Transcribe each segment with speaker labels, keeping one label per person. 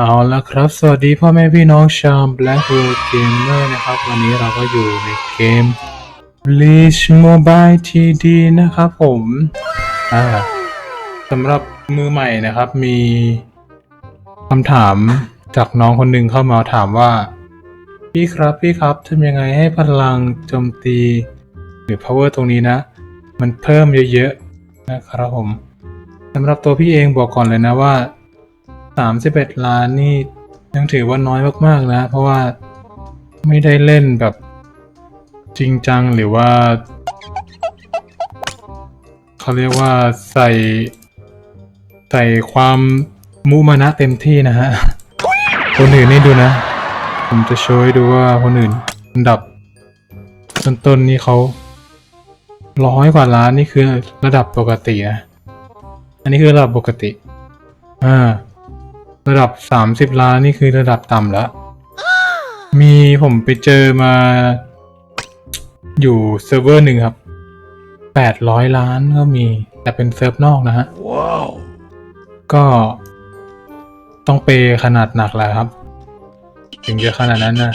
Speaker 1: เอาละครับ สวัสดีพ่อแม่พี่น้องชาว Black World Gamer นะครับ วันนี้เราก็อยู่ในเกม Bleach Mobile TD นะครับผมอ่าสำหรับมือใหม่นะครับมีคำถามจากน้องคนหนึ่งเข้ามาถามว่า พี่ครับพี่ครับทำยังไงให้พลังโจมตี หรือ power ตรงนี้นะ มันเพิ่มเยอะๆนะครับผมสำหรับตัวพี่เองบอกก่อนเลยนะว่า 31ล้านนี่ยังถือว่าน้อยมากๆนะ เพราะว่าไม่ได้เล่นแบบจริงจังหรือว่า เขาเรียกว่าใส่ ใส่ความมุมานะเต็มที่นะฮะ คนอื่นนี่ดูนะ ผมจะโชว์ให้ดูว่าคนอื่นอันดับ ต้นๆนี่เขาร้อยกว่าล้านนี่คือระดับปกตินะ อันนี้คือระดับปกติ อ่า ระดับ 30 ล้านนี่คือระดับต่ำแล้ว มีผมไปเจอมา อยู่เซิร์ฟเวอร์หนึ่งครับ 800 ล้านก็มี แต่เป็นเซิร์ฟนอกนะฮะ
Speaker 2: wow.
Speaker 1: ก็ต้องเปขนาดหนักแล้วครับ ถึงจะขนาดนั้นนะ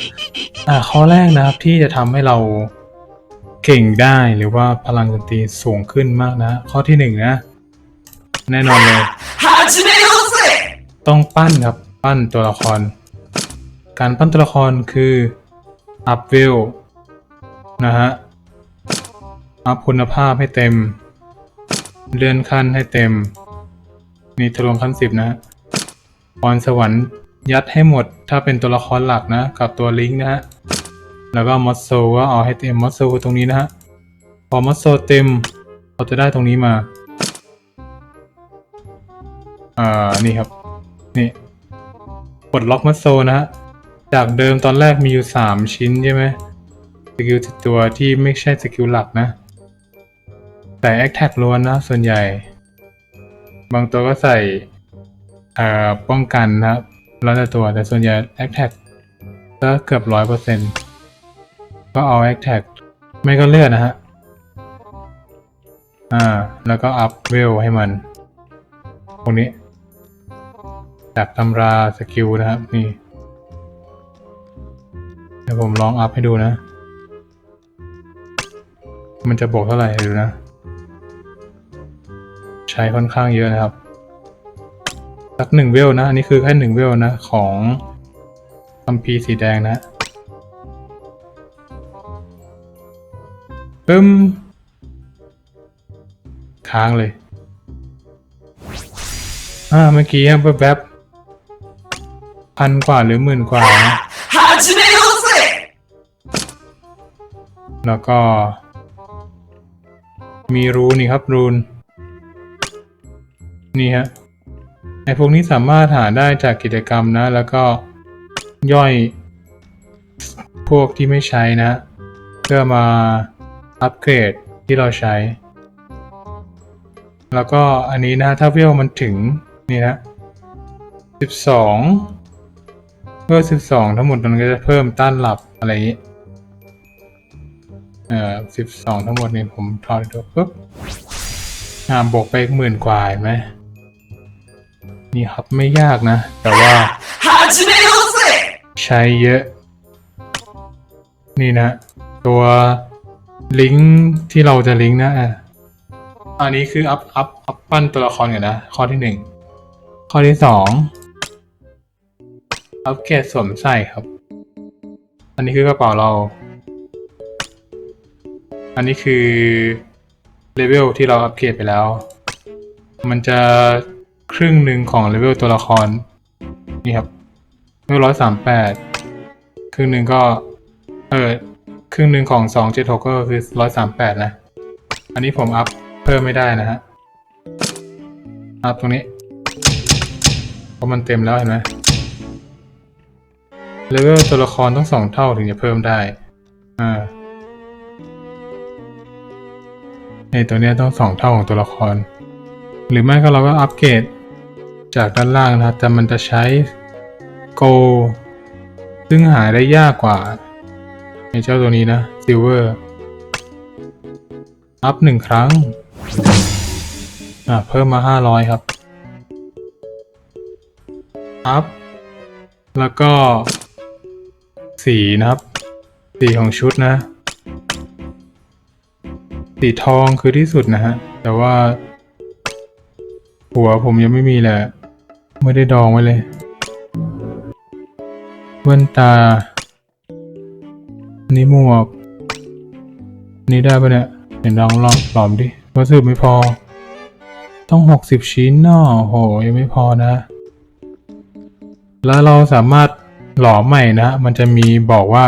Speaker 1: อ่าข้อแรกนะครับที่จะทำให้เราเก่งได้หรือว่าพลังดนตรีสูงขึ้นมากนะ ข้อที่หนึ่งนะ แน่นอนเลย ต้องปั้นครับ ปั้นตัวละคร การปั้นตัวละครคืออัพเวลนะฮะ อัพคุณภาพให้เต็ม เลื่อนขั้นให้เต็ม มีทะลวงขั้นสิบนะฮะพรสวรรค์ยัดให้หมด ถ้าเป็นตัวละครหลักนะ กับตัวลิงก์นะฮะ แล้วก็มอสโซก็เอาให้เต็มมอสโซตรงนี้นะฮะ พอมอสโซเต็มเราจะได้ตรงนี้มา อ่า นี่ครับ นี่ปลดล็อกมัสโซนะฮะ จากเดิมตอนแรกมีอยู่สามชิ้นใช่ไหมสกิลติดตัวที่ไม่ใช่สกิลหลักนะ แต่แอคแท็กล้วนนะส่วนใหญ่ บางตัวก็ใส่ป้องกันนะครับแล้วแต่ตัวแต่ส่วนใหญ่แอคแท็กก็เกือบร้อยเปอร์เซ็นต์ก็เอาแอคแท็กไม่ก็เลือดนะฮะ อ่า แล้วก็อัพเวลให้มัน ตรงนี้ จากตำราสกิลนะครับนี่เดี๋ยวผมลองอัพให้ดูนะ มันจะบอกเท่าไหร่ดูนะ ใช้ค่อนข้างเยอะนะครับ สักหนึ่งเวลนะ อันนี้คือแค่หนึ่งเวลนะ ของคัมภีร์สีแดงนะปึ้ม ค้างเลย อ่า เมื่อกี้แบบแบบๆ พันกว่าหรือหมื่นกว่า แล้วก็ มีรูนี่ครับรูน นี่ฮะไอพวกนี้สามารถหาได้จากกิจกรรมนะ แล้วก็ย่อยพวกที่ไม่ใช้นะ เพื่อมาอัปเกรดที่เราใช้ แล้วก็อันนี้นะถ้าเวลมันถึง นี่นะ 12 เพื่อสิบสองทั้งหมดมันก็จะเพิ่มต้านหลับอะไรอย่างนี้ เอ่อสิบสองทั้งหมดนี่ผมทอดตัวปุ๊บอ่าบวกไปอีกหมื่นกว่าไหมนี่ครับไม่ยากนะ แต่ว่าใช้เยอะ นี่นะ ตัวลิงก์ที่เราจะลิงก์นะอันนี้คืออัพอัพอัพปั้นตัวละครกันนะ ข้อที่หนึ่งข้อที่สอง อัปเกรดสวมใส่ครับ อันนี้คือกระเป๋าเรา อันนี้คือเลเวลที่เราอัปเกรดไปแล้ว มันจะครึ่งหนึ่งของเลเวลตัวละคร นี่ครับเลเวลร้อยสามแปดครึ่งหนึ่งก็ เออครึ่งหนึ่งของสองเจ็ดหกก็คือร้อยสามแปดนะ อันนี้ผมอัพเพิ่มไม่ได้นะฮะ อัพตรงนี้เพราะมันเต็มแล้วเห็นไหม เลเวลตัวละครต้องสองเท่าถึงจะเพิ่มได้ อ่าไอตัวเนี้ยต้องสองเท่าของตัวละคร หรือไม่ก็เราก็อัปเกรดจากด้านล่างนะครับ แต่มันจะใช้โกซึ่งหายได้ยากกว่าไอเจ้าตัวนี้นะซิลเวอร์อัพหนึ่งครั้ง อ่าเพิ่มมาห้าร้อยครับ อัพ แล้วก็ สีนะครับ สีของชุดนะ สีทองคือที่สุดนะฮะ แต่ว่า หัวผมยังไม่มีแหละ ไม่ได้ดองไว้เลยแว่นตา นี่หมวก นี่ได้ปะเนี่ยเห็นลองลองหลอมดิวัสดุไม่พอ ต้องหกสิบชิ้นเนาะโห ยังไม่พอนะ แล้วเราสามารถ หลอมใหม่นะ มันจะมีบอกว่า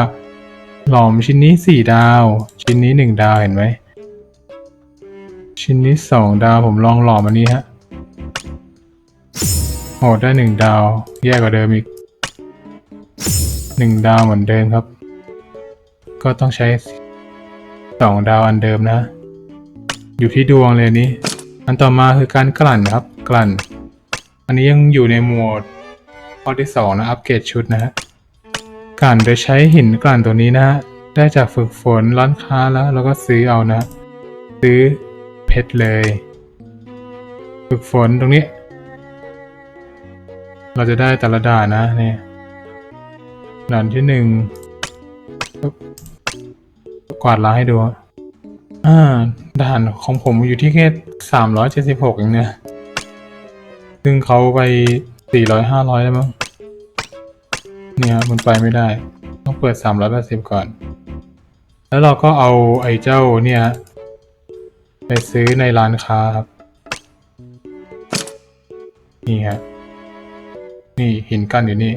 Speaker 1: หลอมชิ้นนี้สี่ดาว ชิ้นนี้หนึ่งดาวเห็นไหม ชิ้นนี้สองดาวผมลองหลอมอันนี้ฮะโอ้ได้หนึ่งดาว แย่กว่าเดิมอีกหนึ่งดาวเหมือนเดิมครับ ก็ต้องใช้สองดาวอันเดิมนะ อยู่ที่ดวงเลยนี้ อันต่อมาคือการกลั่นครับ กลั่น อันนี้ยังอยู่ในโหมด ข้อที่สองนะอัปเกรดชุดนะฮะกลั่นโดยใช้หินกลั่นตัวนี้นะฮะได้จากฝึกฝนร้านค้าแล้วเราก็ซื้อเอานะ ซื้อเพชรเลย ฝึกฝนตรงนี้ เราจะได้แต่ละด่านนะเนี่ยด่านที่หนึ่งกวาดล้างให้ดูอ่าด่านของผมอยู่ที่แค่สามร้อยเจ็ดสิบหกเองเนี่ย ซึ่งเขาไป สี่ร้อยห้าร้อยแล้มั้งเนี่ยมันไปไม่ได้ ต้องเปิดสามร้อยแปดสิบก่อน แล้วเราก็เอาไอ้เจ้าเนี่ย ไปซื้อในร้านค้าครับ นี่ฮะนี่หินกันอยู่นี่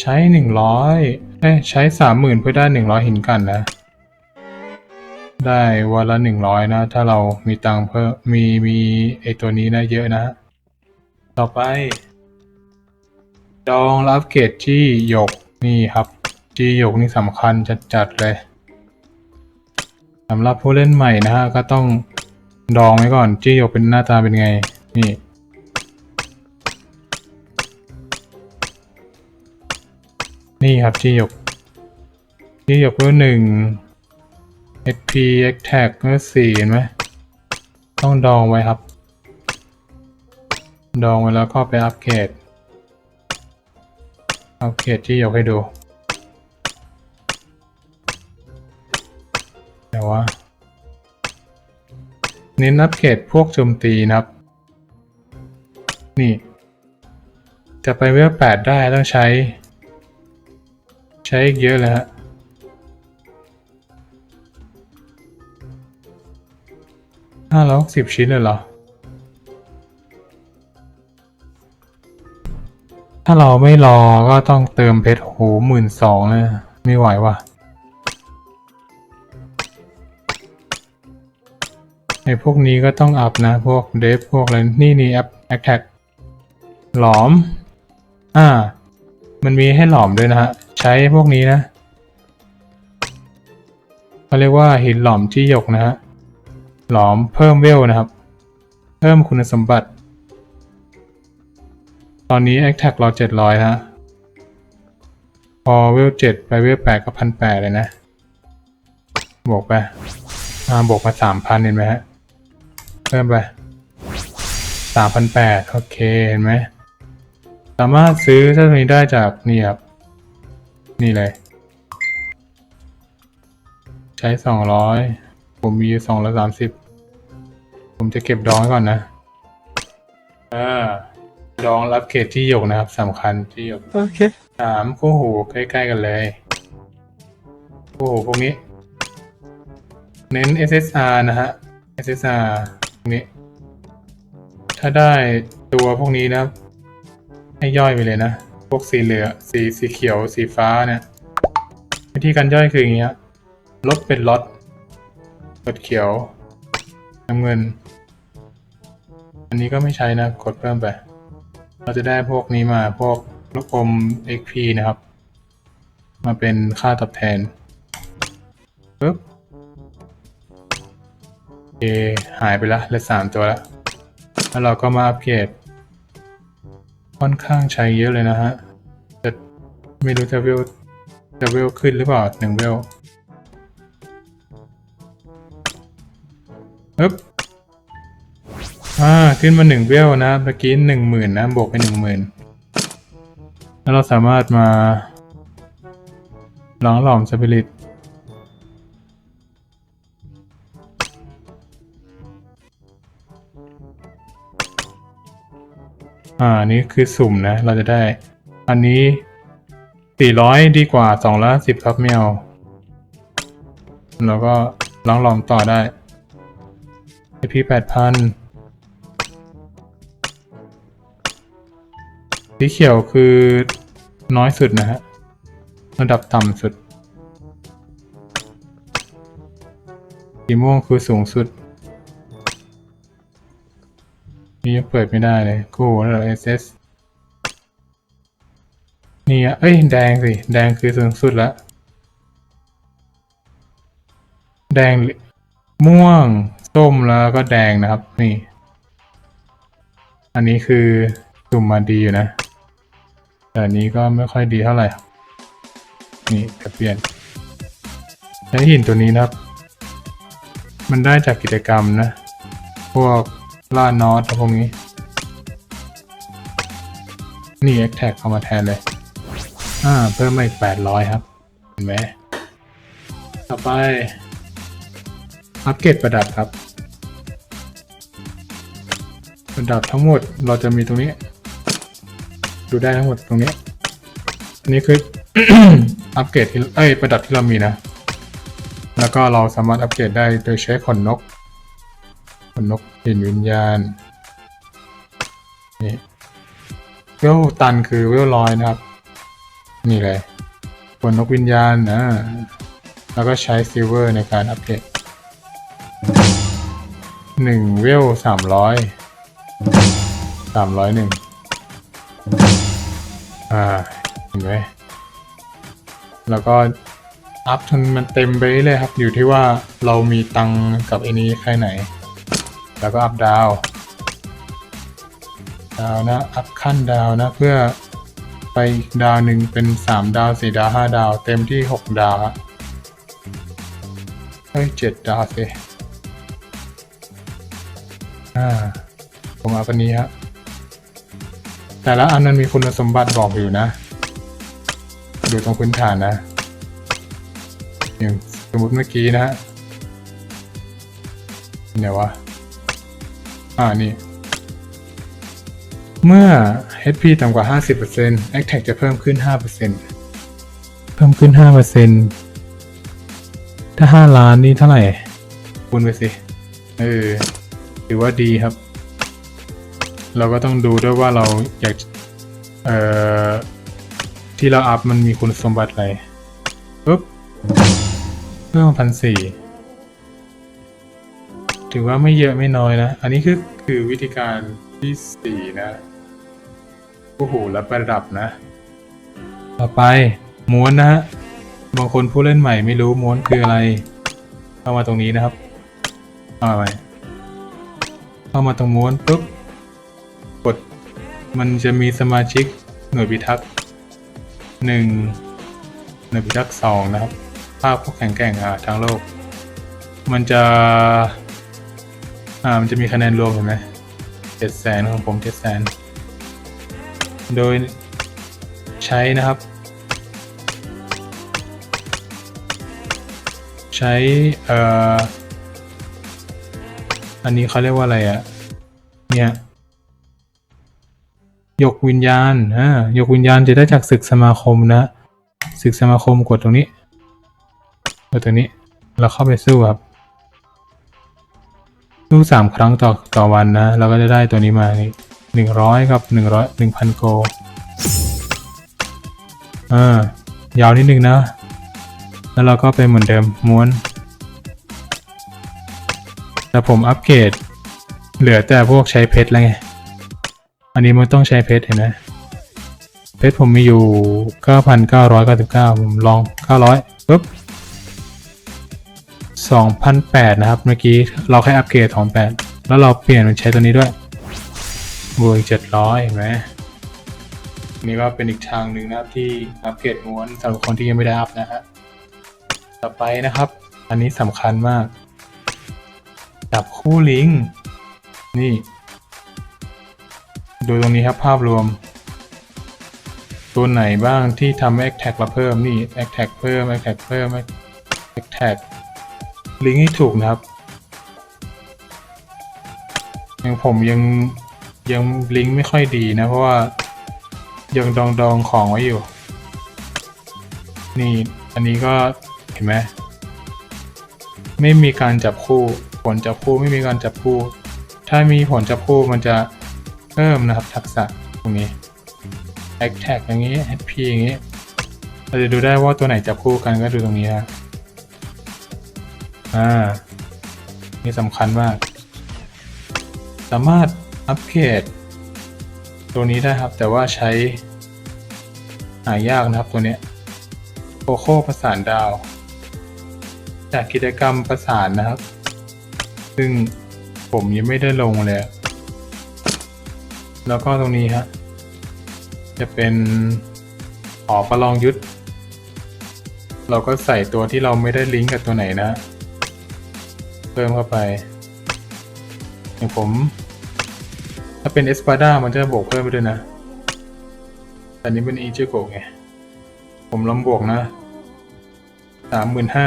Speaker 1: ใช้หนึ่งร้อยใช้สามหมื่นเพื่อได้หนึ่งร้อยหินกันนะได้วันละหนึ่งร้อยนะ ถ้าเรามีตังเพิ่มมีมีไอตัวนี้นะเยอะนะ ต่อไป ดองรับเกรดจี้หยกนี่ครับจี้หยกนี่สำคัญจัดๆเลยสำหรับผู้เล่นใหม่นะฮะก็ต้องดองไว้ก่อนจี้หยกเป็นหน้าตาเป็นไง นี่นี่ครับจี้หยกจี้หยกเพื่อหนึ่ง HP X Tag เมื่อสี่เห็นไหมต้องดองไว้ครับ ดองไว้แล้วก็ไปอัปเกรด อัปเกรดที่ยกให้ดูแต่ว่าเน้นอัปเกรดพวกโจมตีนะครับ นี่ จะไปเวลแปดได้ต้องใช้ ใช้อีกเยอะเลยฮะห้าร้อยสิบชิ้นเลยเหรอ ถ้าเราไม่รอก็ต้องเติมเพชรโหหมื่นสองเลยไม่ไหวว่ะไอพวกนี้ก็ต้องอัพนะ พวกเดฟพวกอะไรนี่นี่แอปแอคแท็กหลอม อ่า มันมีให้หลอมด้วยนะฮะ ใช้พวกนี้นะเขาเรียกว่าหินหลอมที่หยกนะฮะ หลอมเพิ่มเวลนะครับ เพิ่มคุณสมบัติ ตอนนี้ a c t a c เราเจ็ดร้อยฮะ พอเวลเจ็ดไปเวลแปดก็พันแปดเลยนะ บวกไปอ่าบวกมาสามพันเห็นไหมฮะ เพิ่มไปสามพันแปดโอเค เห็นไหม สามารถซื้อเจ้าตัวนี้ได้จากนี่ครับ นี่เลย ใช้สองร้อยผมมีสองร้อยสามสิบผมจะเก็บดองไว้ก่อนนะ อ่า ดองรับเกรดที่หยกนะครับสำคัญที่หยก
Speaker 3: โอเค
Speaker 1: สามคู่หูใกล้ๆกันเลยคู่หูพวกนี้ เน้น SSR นะฮะ SSR พวกนี้ ถ้าได้ตัวพวกนี้นะให้ย่อยไปเลยนะ พวกสีเหลืองสีสีเขียวสีฟ้าเนี่ย วิธีการย่อยคืออย่างเงี้ยลบเป็นล็อตกดเขียวน้ำเงิน อันนี้ก็ไม่ใช้นะกดเพิ่มไป เราจะได้พวกนี้มาพวกลูกอม XP นะครับ มาเป็นค่าตอบแทนปึ๊บโอเคหายไปละเหลือสามตัวล้วแล้วเราก็มาอัปเกรดค่อนข้างใช้เยอะเลยนะฮะแต่ไม่รู้จะเวลจะเวลขึ้นหรือเปล่าหนึ่งเวลปึ๊บ อ่าขึ้นมาหนึ่งเวลนะเมื่อกี้หนึ่งหมื่นนะบวกไปหนึ่งหมื่นแล้วเราสามารถมาหลองหลอมสปิริตอ่านี้คือสุ่มนะ เราจะได้ อันนี้400ดีกว่า210ครับไม่เอาแล้วก็ลองลองต่อได้ IP 8,000 สีเขียวคือน้อยสุดนะฮะ ระดับต่ำสุด สีม่วงคือสูงสุด นี่ยังเปิดไม่ได้เลยกูแล้วเอสเอสนี่อะเอ้ย แดงสิ แดงคือสูงสุดแล้วแดงม่วง ส้มแล้วก็แดงนะครับ นี่ อันนี้คือสุ่มมาดีอยู่นะ แต่นี้ก็ไม่ค่อยดีเท่าไหร่นี่จะเปลี่ยนใช้หินตัวนี้นะครับ มันได้จากกิจกรรมนะ พวกล่านอตพวกนี้ นี่ e x t a g เข้ามาแทนเลย อ่า เพิ่มมาอีก800ครับ เห็นไหมต่อไป อัปเกรดประดับครับ ประดับทั้งหมดเราจะมีตรงนี้ ดูได้ทั้งหมดตรงนี้ อันนี้คือ อัปเกรดที่เอ้ยประดับที่เรามีนะ แล้วก็เราสามารถอัปเกรดได้โดยใช้ขนนก ขนนกหินวิญญาณ นี่เวลตันคือเวลร้อยนะครับ นี่เลยขนนกวิญญาณนะ แล้วก็ใช้ซิลเวอร์ในการอัปเกรดหนึ่งเวลสามร้อยสามร้อยหนึ่ง อ่าเห็นไหมแล้วก็อัพจนมันเต็มไปเลยครับ อยู่ที่ว่าเรามีตังกับไอ้นี้แค่ไหน แล้วก็อัพดาวดาวนะ อัพขั้นดาวนะ เพื่อไปดาวหนึ่งเป็นสามดาวสี่ดาวห้าดาว เต็มที่หกดาวเฮ้ยเจ็ดดาวสิอ่าผมเอาอันนี้ฮะ แต่ละอันนั้นมีคุณสมบัติบอกอยู่นะ ดูตรงพื้นฐานนะ อย่างสมมติเมื่อกี้นะฮะเนี่ยวะ อ่านี่ เมื่อ HP ต่ำกว่า 50% Attack จะเพิ่มขึ้น 5%เพิ่มขึ้น 5%ถ้า 5 ล้านนี่เท่าไหร่คูณไปสิ เออถือว่าดีครับ เราก็ต้องดูด้วยว่าเราอยากเอ่อที่เราอัพมันมีคุณสมบัติอะไรปุ๊บเพิ่มพันสี่ถือว่าไม่เยอะไม่น้อยนะ อันนี้คือคือวิธีการที่สี่นะโอ้โหและประดับนะ ต่อไปม้วนนะฮะบางคนผู้เล่นใหม่ไม่รู้ม้วนคืออะไร เข้ามาตรงนี้นะครับเอามาใหม่เข้ามาตรงม้วนปุ๊บ มันจะมีสมาชิกหน่วยพิทักษ์หนึ่งหน่วยพิทักษ์สองนะครับ ภาพผู้แข่งแกร่งอะทางโลก มันจะ อ่า มันจะมีคะแนนรวมเห็นไหมเจ็ดแสนของผมเจ็ดแสน โดยใช้นะครับ ใช้เอ่ออันนี้เขาเรียกว่าอะไรอะ่ะ เนี่ย ยกวิญญาณอ่ายกวิญญาณจะได้จากศึกสมาคมนะ ศึกสมาคมกดตรงนี้กดตรงนี้ เราเข้าไปสู้ครับ สู้สามครั้งต่อต่อวันนะ เราก็จะได้ตัวนี้มานี่หนึ่งร้อยกับหนึ่งร้อยหนึ่งพันโกลอ่ายาวนิดนึงนะ แล้วเราก็ไปเหมือนเดิมม้วน แต่ผมอัปเกรด เหลือแต่พวกใช้เพชรแล้วไง อันนี้มันต้องใช้เพชรเห็นไหมเพชรผมมีอยู่ 9,999 ผมลอง 900ปุ๊บ2,008 นะครับ เมื่อกี้เราแค่อัปเกรด2,800แล้วเราเปลี่ยนเป็นใช้ตัวนี้ด้วยบวกอีก700 เห็นไหมนี่ก็เป็นอีกทางหนึ่งนะครับที่อัปเกรดม้วนสำหรับคนที่ยังไม่ได้อัพนะฮะต่อไปนะครับ อันนี้สำคัญมากจับคู่ลิงก์นี่ ดูตรงนี้ครับภาพรวม ตัวไหนบ้างที่ทำแอคแท็กเราเพิ่มนี่แอคแท็กเพิ่มแอคแท็กเพิ่มแอคแท็กลิงก์ให้ถูกนะครับยังผมยังยังลิงก์ไม่ค่อยดีนะเพราะว่ายังดองดองของไว้อยู่ นี่อันนี้ก็เห็นไหมไม่มีการจับคู่ ผลจับคู่ไม่มีการจับคู่ ถ้ามีผลจับคู่มันจะ เพิ่มนะครับทักษะตรงนี้ a c t a g อย่างนี้ HP อย่างนี้ เราจะดูได้ว่าตัวไหนจับคู่กันก็ดูตรงนี้ฮะอ่า นี่สำคัญมาก สามารถอัปเกรดตัวนี้ได้ครับ แต่ว่าใช้หายากนะครับตัวเนี้ยโคโค่ประสานดาว จากกิจกรรมประสานนะครับ ซึ่งผมยังไม่ได้ลงเลย แล้วก็ตรงนี้ฮะจะเป็นหอประลองยุทธเราก็ใส่ตัวที่เราไม่ได้ลิงก์กับตัวไหนนะ เพิ่มเข้าไปอย่างผม ถ้าเป็นเอสปาดามันจะบวกเพิ่มไปด้วยนะแต่นี้เป็นอีเจโกไง ผมลองบวกนะสามหมื่นห้า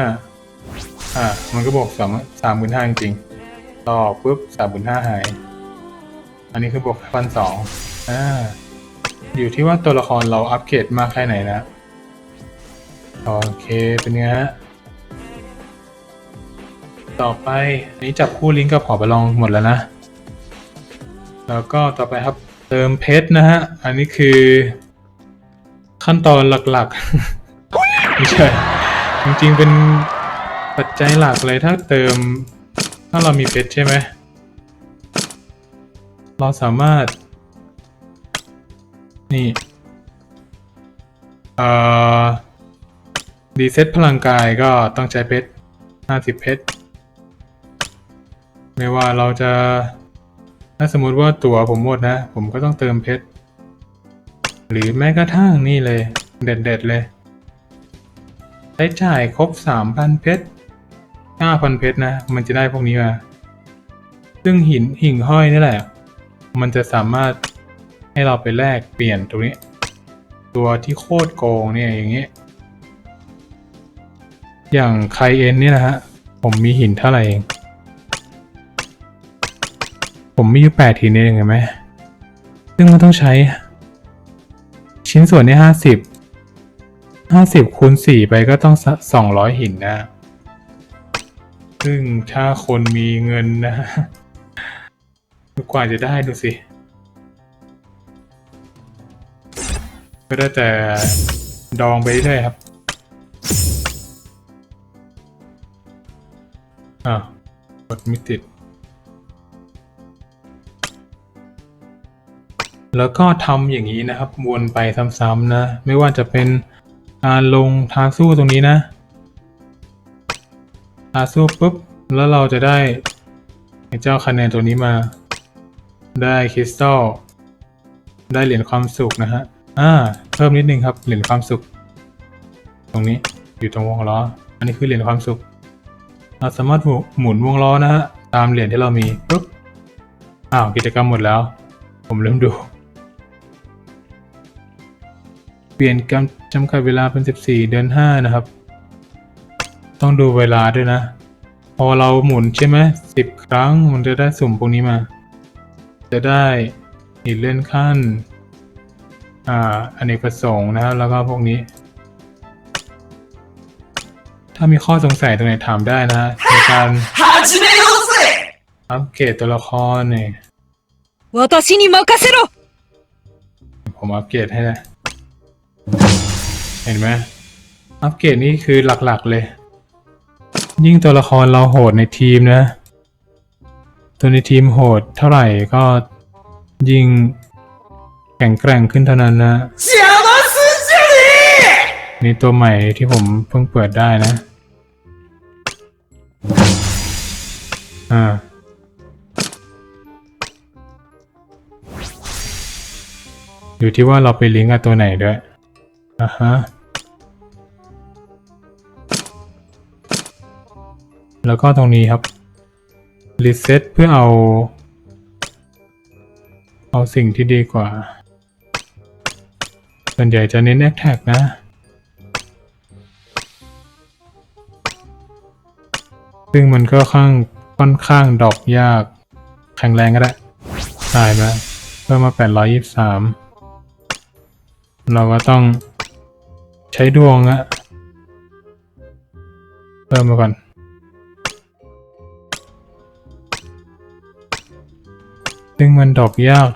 Speaker 1: อ่า มันก็บวกสองสามหมื่นห้าจริงๆต่อปุ๊บสามหมื่นห้าหาย อันนี้คือบวกพันสองอ่า อยู่ที่ว่าตัวละครเราอัปเกรดมากแค่ไหนนะ โอเค เป็นไงฮะ ต่อไปอันนี้จับคู่ลิงก์กับหอปรลองหมดแล้วนะ แล้วก็ต่อไปครับเติมเพชรนะฮะ อันนี้คือ ขั้นตอนหลักๆ ไม่ใช่ จริงๆเป็นปัจจัยหลักเลยถ้าเติม ถ้าเรามีเพชรใช่ไหม เราสามารถ นี่เอ่อรีเซ็ตพลังกายก็ต้องใช้เพชร50เพชรไม่ว่าเราจะ ถ้าสมมติว่าตั๋วผมหมดนะ ผมก็ต้องเติมเพชร หรือแม้กระทั่งนี่เลย เด็ดๆเลย ใช้จ่ายครบ3,000เพชร5,000เพชรนะ มันจะได้พวกนี้มา ซึ่งหินหิ่งห้อยนี่แหละ มันจะสามารถให้เราไปแลกเปลี่ยนตรงนี้ ตัวที่โคตรโกงเนี่ยอย่างเงี้ยอย่างไคเอ็นนี่นะฮะ ผมมีหินเท่าไหร่เอง ผมมีอยู่แปดหินเองเห็นไหมซึ่งมันต้องใช้ ชิ้นส่วนนี้ห้าสิบห้าสิบคูณสี่ไปก็ต้องสองร้อยหินนะ ซึ่งถ้าคนมีเงินนะ กว่าจะได้ดูสิ ก็ได้แต่ดองไปเรื่อยครับอ่าวกดไม่ติด แล้วก็ทำอย่างนี้นะครับ วนไปซ้ำๆนะ ไม่ว่าจะเป็นการลงทาสู้ตรงนี้นะทาสู้ปุ๊บ แล้วเราจะได้เจ้าคะแนนตัวนี้มา ได้คริสตัลได้เหรียญความสุขนะฮะ อ่า เพิ่มนิดนึงครับ เหรียญความสุข ตรงนี้อยู่ตรงวงล้อ อันนี้คือเหรียญความสุข เราสามารถหมุนวงล้อนะฮะ ตามเหรียญที่เรามีปุ๊บ อ้าว กิจกรรมหมดแล้ว ผมลืมดู เปลี่ยนกำจำกัดเวลาเป็น 14 เดือน 5 นะครับ ต้องดูเวลาด้วยนะ พอเราหมุนใช่ไหมสิบครั้งมันจะได้สุ่มพวกนี้มา จะได้หินเลื่อนขั้น อ่าอเนกประสงค์นะครับ แล้วก็พวกนี้ ถ้ามีข้อสงสัยตรงไหนถามได้นะในการอัปเกรดตัวละครเนี่ยผมอัปเกรดให้นะเห็นไหมอัปเกรดนี่คือหลักๆเลย ยิ่งตัวละครเราโหดในทีมนะ ตัวในทีมโหดเท่าไหร่ก็ยิงแข่งแกร่งขึ้นเท่านั้นนะนี่ตัวใหม่ที่ผมเพิ่งเปิดได้นะ อ่า อยู่ที่ว่าเราไปลิงก์กับตัวไหนด้วย อะฮะ แล้วก็ตรงนี้ครับ รีเซ็ตเพื่อเอา เอาสิ่งที่ดีกว่า ส่วนใหญ่จะเน้นแอคแท็กนะ ซึ่งมันก็ข้างค่อนข้างดอกยาก แข็งแรงก็ได้ตายมาเพิ่มมา 823 เราก็ต้องใช้ดวงอะเพิ่มมาก่อน ซึ่งมันดอกยาก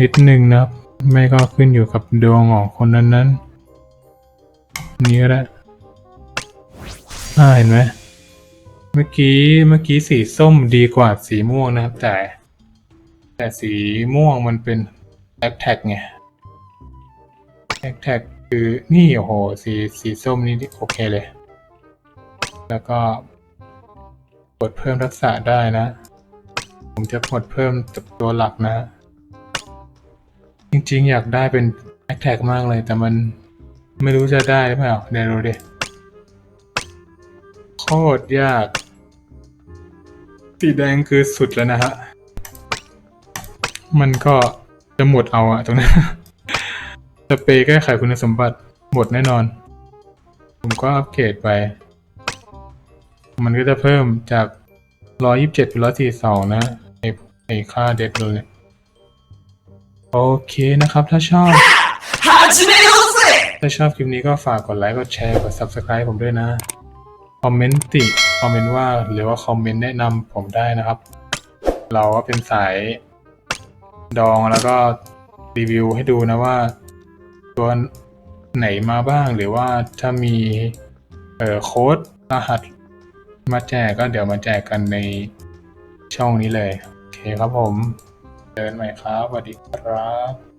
Speaker 1: นิดนึงนะครับ ไม่ก็ขึ้นอยู่กับดวงของคนนั้นนี่ก็ได้อ่าเห็นไหมเมื่อกี้เมื่อกี้สีส้มดีกว่าสีม่วงนะครับ แต่ แต่สีม่วงมันเป็นแอคแท็กไงแอคแท็กคือนี่โอ้โหสีสีส้มนี่โอเคเลย แล้วก็กดเพิ่มทักษะได้นะ ผมจะกดเพิ่มตัวหลักนะ จริงๆ อยากได้เป็นแอคแท็กมากเลย แต่มันไม่รู้จะได้หรือเปล่าเดี๋ยวดูดิโคตรยาก สีแดงคือสุดแล้วนะฮะ มันก็จะหมดเอาอะตรงนั้นสเปรย์แก้ไขคุณสมบัติหมดแน่นอน ผมก็อัปเกรดไป มันก็จะเพิ่มจาก 127เป็น142 นะ ฆ่าเด็ดเลย โอเคนะครับ ถ้าชอบ ถ้าชอบคลิปนี้ก็ฝากกดไลค์ กดแชร์ กด subscribe ผมด้วยนะ คอมเมนต์ติ คอมเมนต์ว่า หรือว่าคอมเมนต์แนะนำผมได้นะครับ เราก็เป็นสายดองแล้วก็รีวิวให้ดูนะว่า ตัวไหนมาบ้างหรือว่าถ้ามีเอ่อโค้ดรหัสมาแจกก็เดี๋ยวมาแจกกันในช่องนี้เลย ครับผม เดินใหม่ครับสวัสดีครับ